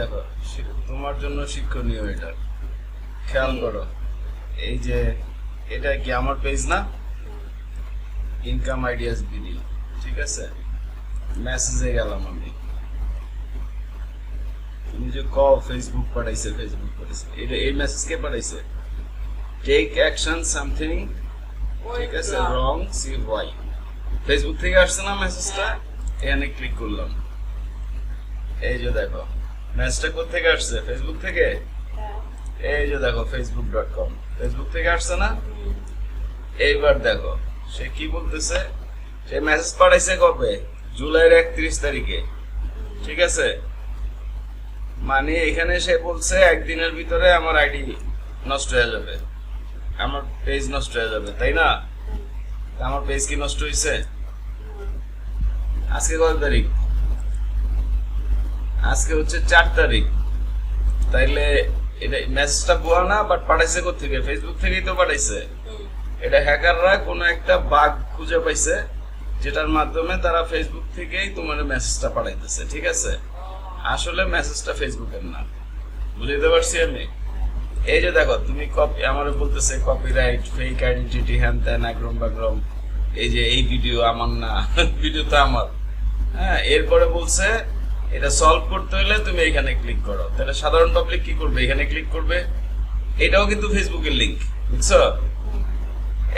দেখো তোমার জন্য শিক্ষণীয় এটা। খেয়াল করো, এই যে এটা কি আমার পেজ না? ইনকাম আইডিয়াস বিডি ঠিক আছে? মেসেজে গেলাম আমি। তুমি যে ক ফেসবুক পাঠাইছে ফেসবুক পাঠাইছে। এটা এই মেসেজ কে পাঠাইছে? টেক অ্যাকশন সামথিং ঠিক আছে রং সি ওয়াই ফেসবুক থেকে আসছে না মেসেজটা এখানে ক্লিক করলাম। এই যে দেখো। মেসেজটা কোথেকে আসছে? ফেসবুক থেকে? এই যে দেখো ফেসবুক ডট কম ফেসবুক থেকে আসছে না? এইবার দেখো সে কি বলতেছে? সে মেসেজ পাঠাইছে কবে? জুলাইয়ের একত্রিশ তারিখে। ঠিক আছে? মানে এখানে সে বলছে একদিনের ভিতরে আমার আইডি নষ্ট হয়ে যাবে। আমার পেজ নষ্ট হয়ে যাবে তাই না? আমার পেজ কি নষ্ট হয়েছে আজকে কত তারিখ? আজকে হচ্ছে চার তারিখ। তাইলে এটা মেসেজটা ভুয়া না বাট পাঠাইছে থেকে ফেসবুক থেকেই তো পাঠাইছে। এটা হ্যাকাররা কোনো একটা বাগ খুঁজে পাইছে, যেটার মাধ্যমে তারা ফেসবুক থেকেই তোমার মেসেজটা পাঠাইতেছে, ঠিক আছে? আসলে মেসেজটা ফেসবুকের না। বুঝতে পারছি আমি? এই যে দেখো, তুমি কপি আমার বলতেছে কপিরাইট ফেক আইডেন্টিটি হ্যান ত্যান আগ্রম বাগ্রম এই যে এই ভিডিও আমার না ভিডিও তো আমার। হ্যাঁ এরপরে বলছে এটা সলভ করতে হলে তুমি এখানে ক্লিক করো। তাহলে সাধারণ পাবলিক কি করবে? এখানে ক্লিক করবে। এটাও কিন্তু ফেসবুকের লিংক বুঝছ?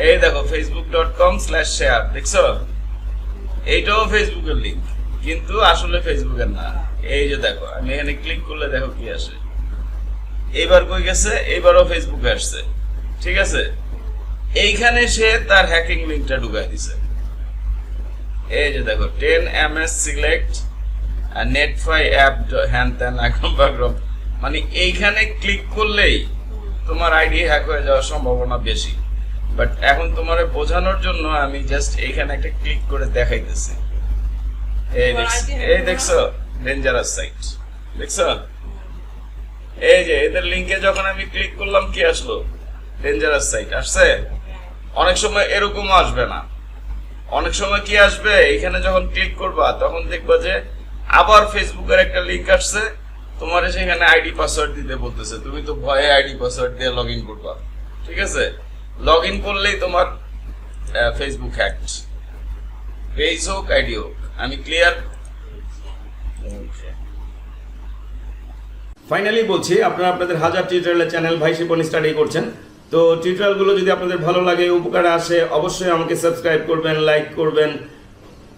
এই দেখো Facebook dot com slash share দেখছ? এইটাও ফেসবুকের লিংক কিন্তু আসলে ফেসবুকের না। এই যে দেখো, আমি এখানে ক্লিক করলে দেখো কি আসে। এইবার কই গেছে? এইবারও ফেসবুকে আসছে। ঠিক আছে? এইখানে সে তার হ্যাকিং লিংকটা ঢুকাই দিছে। এই যে দেখো টেন এম এস সিলেক্ট নেটফাই অ্যাপ হ্যান ত্যান বাগ্রম। মানে এইখানে ক্লিক করলেই তোমার আইডি হ্যাক হয়ে যাওয়ার সম্ভাবনা বেশি। বাট এখন তোমার বোঝানোর জন্য আমি জাস্ট এইখানে একটা ক্লিক করে দেখাইতেছি। এই দেখছ এই দেখছ ডেঞ্জারাস সাইট দেখছ? এই যে এদের লিংকে যখন আমি ক্লিক করলাম কি আসলো? ডেঞ্জারাস সাইট আসছে? অনেক সময় এরকম আসবে না। অনেক সময় কি আসবে? এখানে যখন ক্লিক করবা তখন দেখবা যে আবার ফেসবুকের একটা লিংক আসছে। তোমার সেখানে আইডি পাসওয়ার্ড দিতে বলতেছে। তুমি তো ভয়ে আইডি পাসওয়ার্ড দিয়ে লগ ইন করবা। ঠিক আছে? লগ ইন করলেই তোমার ফেসবুক হ্যাকড পেজ হোক আইডি হোক। আমি ক্লিয়ার ফাইনালি বলছি, আপনারা আপনাদের হাজার টিউটোরিয়ালের চ্যানেল ভাই শিপন স্টাডি করছেন। তো টিউটোরিয়ালগুলো যদি আপনাদের ভালো লাগে, উপকারে আসে, অবশ্যই আমাকে সাবস্ক্রাইব করবেন লাইক করবেন।